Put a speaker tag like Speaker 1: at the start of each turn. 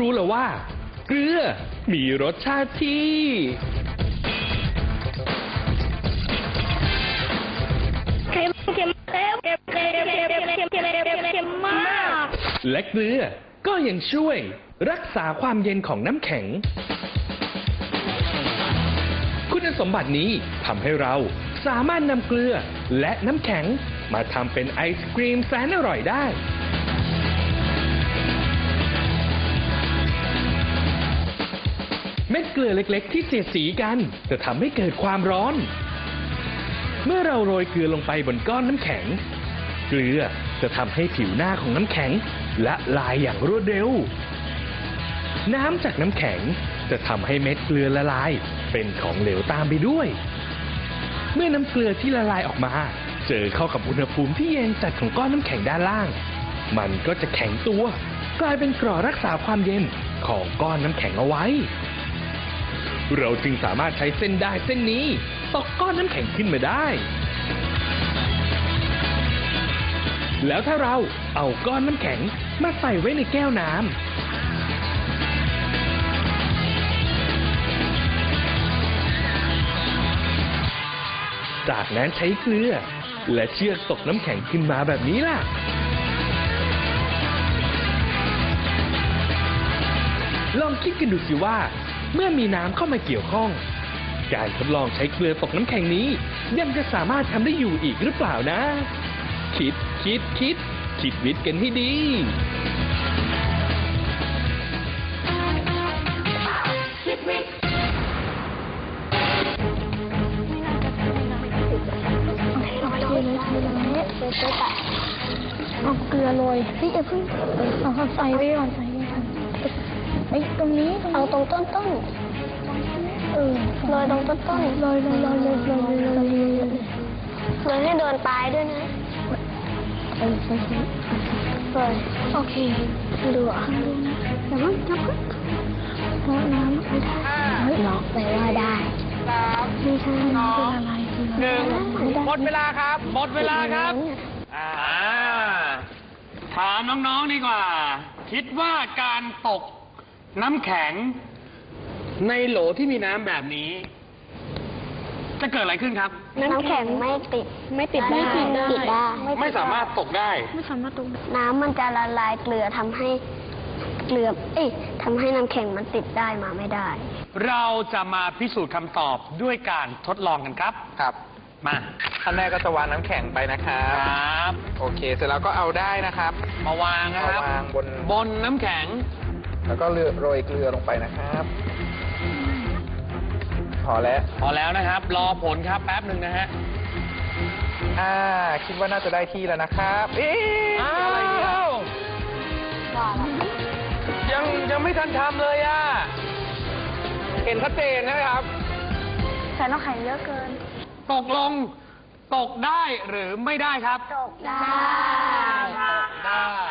Speaker 1: รู้แล้วว่า เกลือมีรสชาติที่
Speaker 2: เค็มเค็มเค็มเค็มเค็มเค็มเค็มเค็มเค็มเค็มเค็มมาก
Speaker 1: และเกลือก็ยังช่วยรักษาความเย็นของน้ำแข็ง คุณสมบัตินี้ทำให้เราสามารถนำเกลือและน้ำแข็งมาทำเป็นไอศกรีมแสนอร่อยได้ เม็ดเกลือเล็ก ๆ ที่เสียดสีกัน จะทำให้เกิดความร้อน เมื่อเราโรยเกลือลงไปบนก้อนน้ำแข็ง เกลือจะทำให้ผิวหน้าของน้ำแข็งละลายอย่างรวดเร็ว น้ำจากน้ำแข็งจะทำให้เม็ดเกลือละลาย เป็นของเหลวตามไปด้วย เมื่อน้ำเกลือที่ละลายออกมา เจอเข้ากับอุณหภูมิที่เย็นจัดของก้อนน้ำแข็งด้านล่าง มันก็จะแข็งตัว กลายเป็นกราะรักษาความเย็นของก้อนน้ำแข็งเอาไว้ เราจึงสามารถใช้เส้นได้เส้นนี้ตอกก้อนน้ำแข็งขึ้นมาได้ แล้วถ้าเราเอาก้อนน้ำแข็งมาใส่ไว้ในแก้วน้ำจากนั้นใช้เกลือ และเชือกตกน้ำแข็งขึ้นมาแบบนี้ล่ะ ลองคิดกันดูสิว่า เมื่อมีน้ำเข้ามาเกี่ยวข้อง การทดลองใช้เกลือตกน้ำแข็งนี้ ยังจะสามารถทำได้อยู่อีกหรือเปล่านะ คิดคิดคิด คิดวิทย์กันให้ดี
Speaker 3: เอาเกลือโรยเฮ้ยอย่าเพิ่งเอาใส่ไว้ก่อนใส่ ไว้ก่อนไอ้ยตรงนี้
Speaker 2: เอาตรงต้นต้น
Speaker 3: เออ
Speaker 2: โรยตรงต้นต้น
Speaker 3: โรยโรยโรยโรยโรยโรยโรยโรยโรย
Speaker 2: โรยให้โดนปลายด้วยนะ
Speaker 3: เออใช่ใช่
Speaker 2: โรย
Speaker 3: โอเคดูอะแต่ว่าน้ำก็เพราะน้ำไม่ได้เฮ้ยหรอกแปลว่าได้ไม่ใช่น้ำเป็นอะไรคือ
Speaker 4: หนึ่งหมดเวลาครับ หมดเวลาครับอ่าถามน้องๆดีกว่า คิดว่าการตก น้ำแข็งในโหลที่มีน้ำแบบนี้ จะเกิดอะไรขึ้นครับ
Speaker 2: น้ำแข็งไม่ติด
Speaker 3: ไม่ติดได้
Speaker 2: ติดได้
Speaker 4: ไม่สามารถตกได้
Speaker 3: ไม่สามารถตรง
Speaker 2: น้ำมันจะละลายเกลือทำให้เกลือ เอ้ยทำให้น้ำแข็งมันติดได้มาไม่ได้
Speaker 4: เราจะมาพิสูจน์คำตอบด้วยการทดลองกันครับ
Speaker 5: ครับ
Speaker 4: มา
Speaker 5: ขั้นแรกก็จะวางน้ำแข็งไปนะครั
Speaker 4: ค
Speaker 5: บ
Speaker 4: รับ
Speaker 5: โอเค เสร็จแล้วก็เอาได้นะครับ
Speaker 4: มาวางนะ
Speaker 5: มา
Speaker 4: ครับ
Speaker 5: วางบน
Speaker 4: บนน้ำแข็ง
Speaker 5: แล้วก็โรยเกลือลงไปนะครับ พอแล้ว
Speaker 4: พอแล้วนะครับ รอผลครับแป๊บหนึ่งนะฮะ
Speaker 5: อ่า คิดว่าน่าจะได้ที่แล้วนะครับ เอ๊ะ
Speaker 4: อ้า
Speaker 5: อะไรเนี่ยว
Speaker 4: ยังยังไม่ทันทำเลยอะ
Speaker 5: เห็นชัดเจนนะครับ
Speaker 2: ใส่น้ำแข็งเยอะเกิน
Speaker 4: ตกลงตกได้หรือไม่ได้ครับ
Speaker 2: ตกได้
Speaker 4: ได้